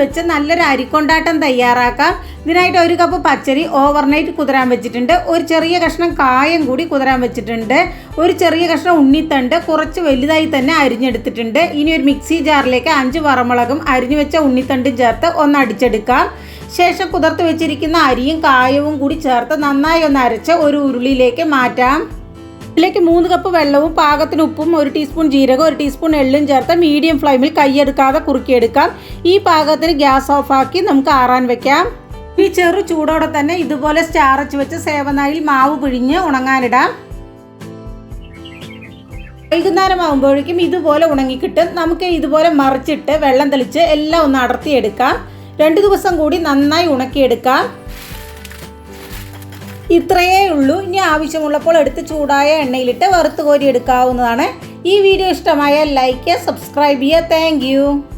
വെച്ച് നല്ലൊരു അരിക്കൊണ്ടാട്ടം തയ്യാറാക്കാം. ഇതിനായിട്ട് ഒരു കപ്പ് പച്ചരി ഓവർനൈറ്റ് കുതിരാൻ വെച്ചിട്ടുണ്ട്. ഒരു ചെറിയ കഷ്ണം കായം കൂടി കുതിരാൻ വെച്ചിട്ടുണ്ട്. ഒരു ചെറിയ കഷ്ണം ഉണ്ണിത്തണ്ട് കുറച്ച് വലുതായി തന്നെ അരിഞ്ഞെടുത്തിട്ടുണ്ട്. ഇനി ഒരു മിക്സി ജാറിലേക്ക് അഞ്ച് വറമുളകും അരിഞ്ഞു വെച്ച ഉണ്ണിത്തണ്ടും ചേർത്ത് ഒന്ന് അടിച്ചെടുക്കാം. ശേഷം കുതിർത്ത് വെച്ചിരിക്കുന്ന അരിയും കായവും കൂടി ചേർത്ത് നന്നായി ഒന്ന് അരച്ച് ഒരു ഉരുളിയിലേക്ക് മാറ്റാം. ഇതിലേക്ക് മൂന്ന് കപ്പ് വെള്ളവും പാകത്തിന് ഉപ്പും ഒരു ടീസ്പൂൺ ജീരകം ഒരു ടീസ്പൂൺ എള്ളും ചേർത്ത് മീഡിയം ഫ്ലെയിമിൽ കൈയെടുക്കാതെ കുറുക്കിയെടുക്കാം. ഈ പാകത്തിന് ഗ്യാസ് ഓഫാക്കി നമുക്ക് ആറാൻ വെക്കാം. ഈ ചെറു ചൂടോടെ തന്നെ ഇതുപോലെ സ്റ്റാറച്ച് വെച്ച് സേവനായിൽ മാവ് പിഴിഞ്ഞ് ഉണങ്ങാനിടാം. വൈകുന്നേരം ആകുമ്പോഴേക്കും ഇതുപോലെ ഉണങ്ങിക്കിട്ടും. നമുക്ക് ഇതുപോലെ മറിച്ചിട്ട് വെള്ളം തെളിച്ച് എല്ലാം ഒന്ന് അടർത്തിയെടുക്കാം. രണ്ട് ദിവസം കൂടി നന്നായി ഉണക്കിയെടുക്കാം. ഇത്രയേ ഉള്ളൂ. ഇനി ആവശ്യമുള്ളപ്പോൾ എടുത്ത് ചൂടായ എണ്ണയിലിട്ട് വറുത്ത് കോരി എടുക്കാവുന്നതാണ് ഈ വീഡിയോ ഇഷ്ടമായാൽ ലൈക്ക് സബ്സ്ക്രൈബ് ചെയ്യുക. താങ്ക്